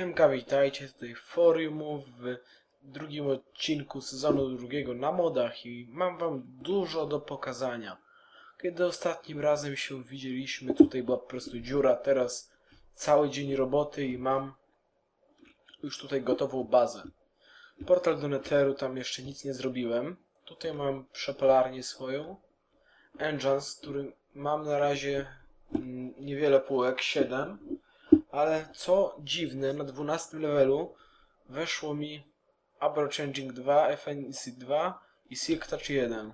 Siemka, witajcie tutaj w Foriumu w drugim odcinku sezonu drugiego na modach i mam wam dużo do pokazania. Kiedy ostatnim razem się widzieliśmy, tutaj była po prostu dziura, teraz cały dzień roboty i mam już tutaj gotową bazę. Portal do Netheru, tam jeszcze nic nie zrobiłem. Tutaj mam przepalarnię swoją. Engines, który mam na razie mm, niewiele półek, 7 ale co dziwne, na 12 levelu weszło mi Abro Changing 2, FNC 2 i Silk Touch 1.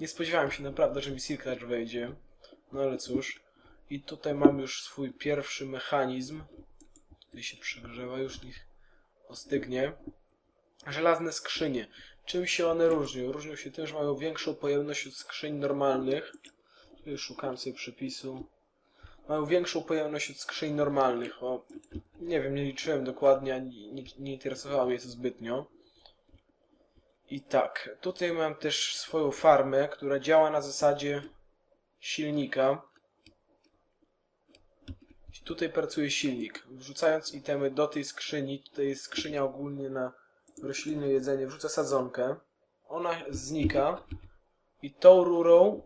Nie spodziewałem się naprawdę, że mi Silk Touch wejdzie, no ale cóż. I tutaj mam już swój pierwszy mechanizm. Tutaj się przegrzewa, już niech ostygnie. Żelazne skrzynie. Czym się one różnią? Różnią się tym, że mają większą pojemność od skrzyń normalnych. Tutaj szukam sobie przepisu mają większą pojemność od skrzyń normalnych. O, nie wiem, nie liczyłem dokładnie, nie, nie, nie interesowało mnie to zbytnio. I tak, tutaj mam też swoją farmę, która działa na zasadzie silnika. Tutaj pracuje silnik. Wrzucając itemy do tej skrzyni, tutaj jest skrzynia ogólnie na rośliny jedzenie, wrzucę sadzonkę. Ona znika i tą rurą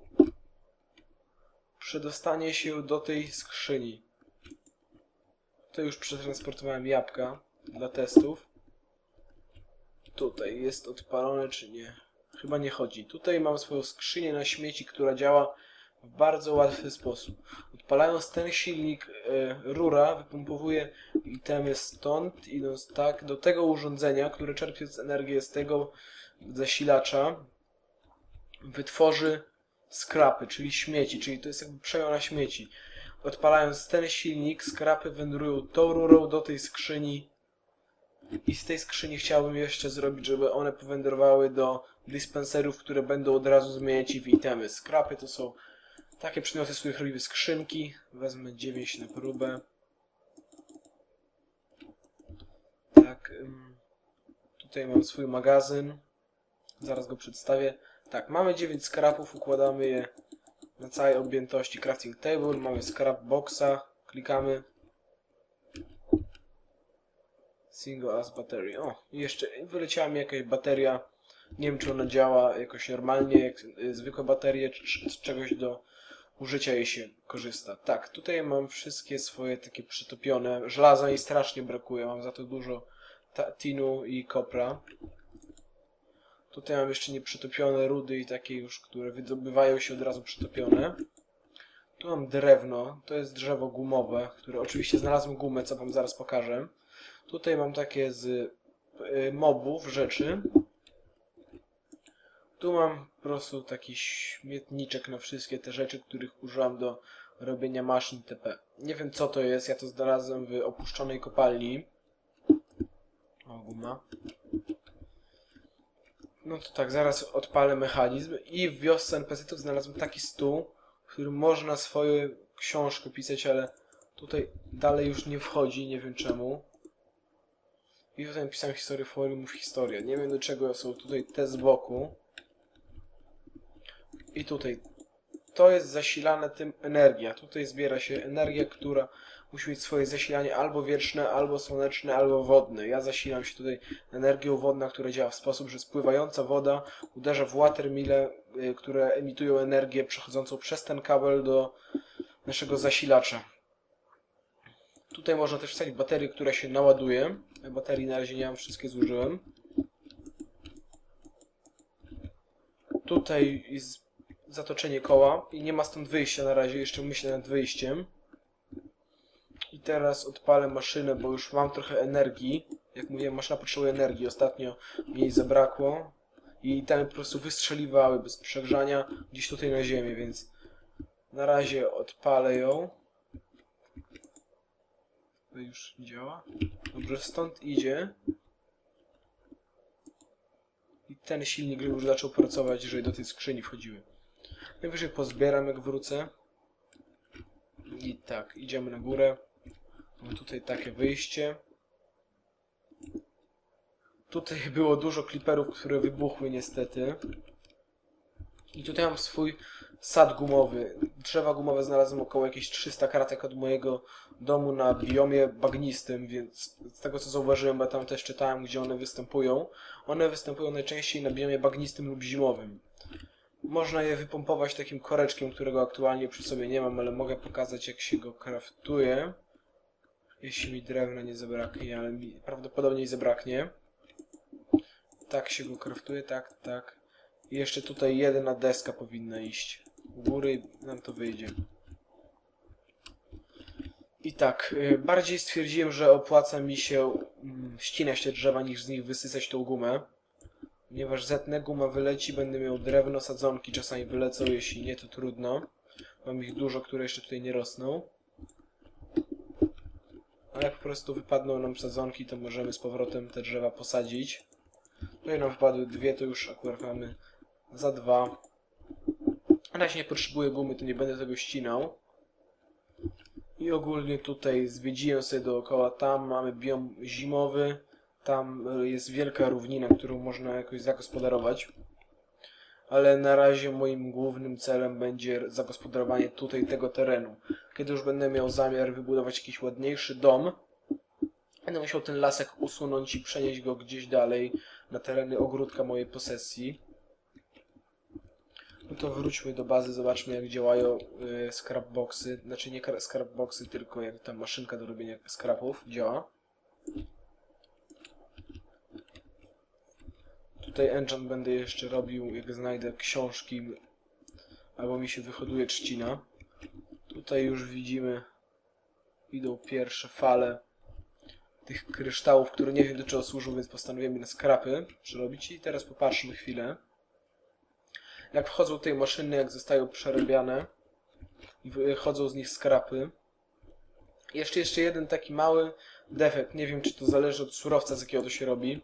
przedostanie się do tej skrzyni. To już przetransportowałem jabłka dla testów. Tutaj jest odpalone czy nie? Chyba nie chodzi. Tutaj mam swoją skrzynię na śmieci, która działa w bardzo łatwy sposób. Odpalając ten silnik, e, rura wypompowuje itemy stąd, idąc tak do tego urządzenia, które czerpiąc energię z tego zasilacza, wytworzy skrapy, czyli śmieci, czyli to jest jakby przejął na śmieci. Odpalając ten silnik, skrapy wędrują tą rurą do tej skrzyni i z tej skrzyni chciałbym jeszcze zrobić, żeby one powędrowały do dispenserów, które będą od razu zmieniać w itemy. Skrapy to są takie przedmioty, z których robimy skrzynki. Wezmę 9 na próbę. Tak. Tutaj mam swój magazyn. Zaraz go przedstawię. Tak, mamy 9 skrapów, układamy je na całej objętości crafting table, mamy scrap boxa, klikamy single as battery. O, jeszcze wyleciała mi jakaś bateria, nie wiem czy ona działa jakoś normalnie, jak zwykłe baterie, czy z czegoś do użycia jej się korzysta. Tak, tutaj mam wszystkie swoje takie przytopione, żelaza i strasznie brakuje, mam za to dużo tinu i kopra. Tutaj mam jeszcze nieprzytopione rudy i takie już, które wydobywają się od razu przytopione. Tu mam drewno, to jest drzewo gumowe, które oczywiście znalazłem gumę, co wam zaraz pokażę. Tutaj mam takie z y, mobów rzeczy. Tu mam po prostu taki śmietniczek na wszystkie te rzeczy, których użyłam do robienia maszyn TP. Nie wiem co to jest, ja to znalazłem w opuszczonej kopalni. O, guma. No to tak, zaraz odpalę mechanizm i w wiosce NPC-ów znalazłem taki stół, w którym można swoją książkę pisać, ale tutaj dalej już nie wchodzi, nie wiem czemu. I tutaj napisałem historię forumów historia. Nie wiem do czego są tutaj te z boku. I tutaj. To jest zasilane tym energia. Tutaj zbiera się energia, która musi mieć swoje zasilanie albo wietrzne, albo słoneczne, albo wodne. Ja zasilam się tutaj energią wodną, która działa w sposób, że spływająca woda uderza w watermile, y, które emitują energię przechodzącą przez ten kabel do naszego zasilacza. Tutaj można też wsadzić baterię, która się naładuje. Baterii na razie nie mam, wszystkie zużyłem. Tutaj jest zatoczenie koła i nie ma stąd wyjścia na razie, jeszcze myślę nad wyjściem. I teraz odpalę maszynę, bo już mam trochę energii. Jak mówiłem, maszyna potrzebuje energii. Ostatnio jej zabrakło. I tam po prostu wystrzeliwały bez przegrzania gdzieś tutaj na ziemię, więc na razie odpalę ją. To już działa. Dobrze, stąd idzie. I ten silnik już zaczął pracować, jeżeli do tej skrzyni wchodziły. Najwyżej pozbieram jak wrócę. I tak, idziemy na górę. Mamy tutaj takie wyjście. Tutaj było dużo kliperów, które wybuchły niestety. I tutaj mam swój sad gumowy. Drzewa gumowe znalazłem około jakieś 300 kratek od mojego domu na biomie bagnistym, więc z tego co zauważyłem, bo tam też czytałem, gdzie one występują. One występują najczęściej na biomie bagnistym lub zimowym. Można je wypompować takim koreczkiem, którego aktualnie przy sobie nie mam, ale mogę pokazać jak się go kraftuje. Jeśli mi drewna nie zabraknie, ale mi prawdopodobnie nie zabraknie. Tak się go kraftuje, tak, tak. I jeszcze tutaj jedna deska powinna iść. U góry nam to wyjdzie. I tak, y, bardziej stwierdziłem, że opłaca mi się mm, ścinać te drzewa, niż z nich wysysać tą gumę. Ponieważ zetnę, guma wyleci, będę miał drewno, sadzonki czasami wylecą, jeśli nie, to trudno. Mam ich dużo, które jeszcze tutaj nie rosną. A jak po prostu wypadną nam sadzonki, to możemy z powrotem te drzewa posadzić. Tutaj nam wpadły dwie, to już akurat mamy za dwa. Na razie nie potrzebuję gumy, to nie będę tego ścinał. I ogólnie tutaj zwiedziłem sobie dookoła. Tam mamy biom zimowy. Tam y, jest wielka równina, którą można jakoś zagospodarować. Ale na razie moim głównym celem będzie zagospodarowanie tutaj tego terenu. Kiedy już będę miał zamiar wybudować jakiś ładniejszy dom, będę musiał ten lasek usunąć i przenieść go gdzieś dalej na tereny ogródka mojej posesji. No to wróćmy do bazy, zobaczmy jak działają y, scrapboxy. Znaczy nie scrapboxy, tylko jak ta maszynka do robienia scrapów działa. Tutaj enchant będę jeszcze robił, jak znajdę książki albo mi się wyhoduje trzcina. Tutaj już widzimy, idą pierwsze fale tych kryształów, które nie wiem do czego służą, więc postanowiłem na skrapy przerobić. I teraz popatrzmy chwilę. Jak wchodzą tej maszyny, jak zostają przerabiane i wychodzą z nich skrapy. Jeszcze jeszcze jeden taki mały defekt. Nie wiem, czy to zależy od surowca, z jakiego to się robi.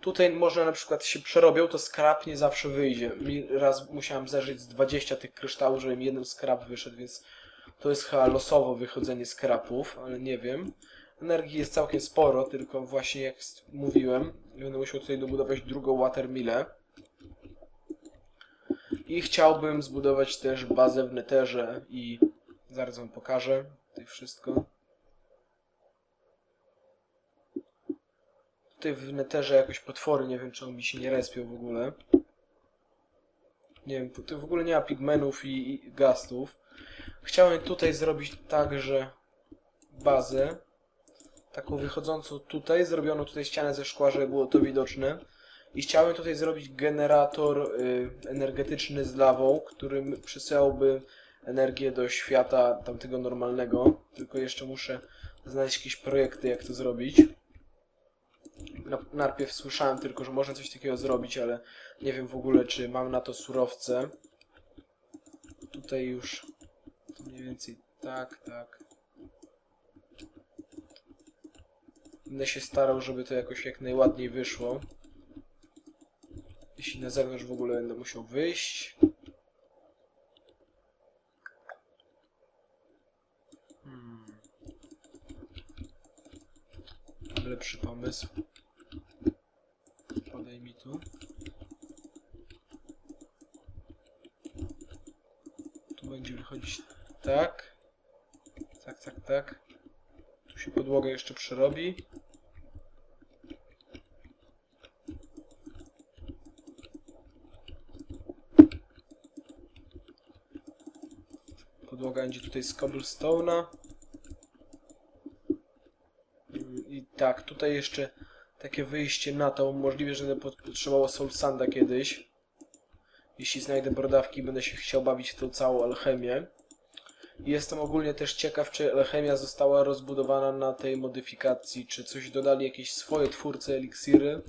Tutaj można na przykład się przerobią, to skrap nie zawsze wyjdzie. Raz musiałem zeżyć z 20 tych kryształów, żeby mi jeden skrap wyszedł, więc to jest chyba losowo wychodzenie skrapów, ale nie wiem. Energii jest całkiem sporo, tylko właśnie jak mówiłem, będę musiał tutaj dobudować drugą watermillę. I chciałbym zbudować też bazę w Netherze i zaraz wam pokażę tutaj wszystko. Tutaj w Netherze jakoś potwory, nie wiem czy on mi się nie respią w ogóle. Nie wiem, tu w ogóle nie ma pigmenów i, i gastów. Chciałem tutaj zrobić także bazę. Taką wychodzącą tutaj, zrobiono tutaj ścianę ze szkła, żeby było to widoczne. I chciałem tutaj zrobić generator y, energetyczny z lawą, który przesyłałby energię do świata tamtego normalnego. Tylko jeszcze muszę znaleźć jakieś projekty, jak to zrobić. Na, najpierw słyszałem tylko, że można coś takiego zrobić, ale nie wiem w ogóle, czy mam na to surowce. Tutaj już mniej więcej tak, tak. Będę się starał, żeby to jakoś jak najładniej wyszło. Jeśli na zewnątrz w ogóle będę musiał wyjść. Hmm. Lepszy pomysł. Podaj mi tu. Tu będzie wychodzić tak. Tak, tak, tak. Tu się podłoga jeszcze przerobi. Podłoga będzie tutaj z cobblestone'a. Mm, I tak, tutaj jeszcze takie wyjście na to. Możliwe, że będę potrzebował soul sanda kiedyś. Jeśli znajdę brodawki, będę się chciał bawić w tą całą alchemię. Jestem ogólnie też ciekaw, czy alchemia została rozbudowana na tej modyfikacji, czy coś dodali jakieś swoje twórcy eliksiry,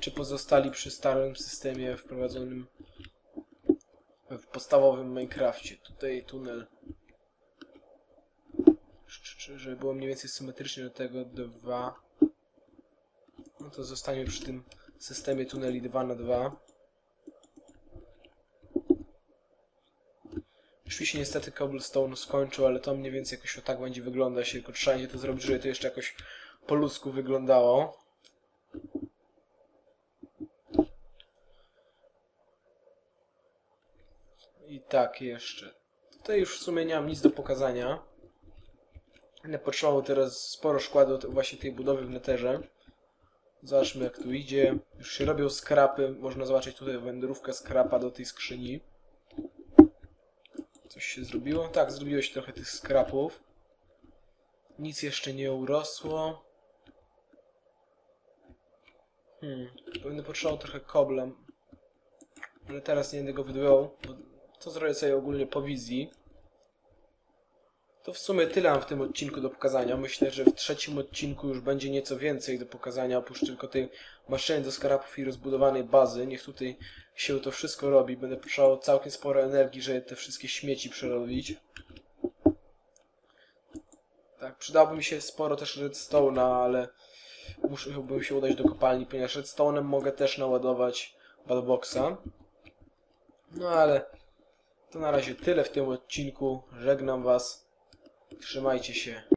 czy pozostali przy starym systemie wprowadzonym w podstawowym Minecrafcie. Tutaj tunel. Żeby było mniej więcej symetrycznie do tego 2. No to zostanie przy tym systemie tuneli 2 na 2 Drzwi się niestety cobblestone skończył, ale to mniej więcej jakoś o tak będzie wyglądać, tylko trzeba będzie to zrobić, żeby to jeszcze jakoś po ludzku wyglądało. I tak jeszcze. Tutaj już w sumie nie mam nic do pokazania. Będę potrzebował teraz sporo szkła do właśnie tej budowy w neterze. Zobaczmy jak tu idzie. Już się robią skrapy. Można zobaczyć tutaj wędrówkę skrapa do tej skrzyni. Coś się zrobiło? Tak, zrobiło się trochę tych skrapów. Nic jeszcze nie urosło. Hmm, będę potrzebował trochę koblem. Ale teraz nie będę go wydobywał, bo to zrobię sobie ogólnie po wizji. To w sumie tyle mam w tym odcinku do pokazania. Myślę, że w trzecim odcinku już będzie nieco więcej do pokazania, oprócz tylko tej maszyny do skarapów i rozbudowanej bazy. Niech tutaj się to wszystko robi. Będę potrzebował całkiem sporo energii, żeby te wszystkie śmieci przerobić. Tak, przydałoby mi się sporo też redstone'a, ale musiałbym się udać do kopalni, ponieważ redstone'em mogę też naładować batboxa. No ale to na razie tyle w tym odcinku. Żegnam Was. Trzymajcie się.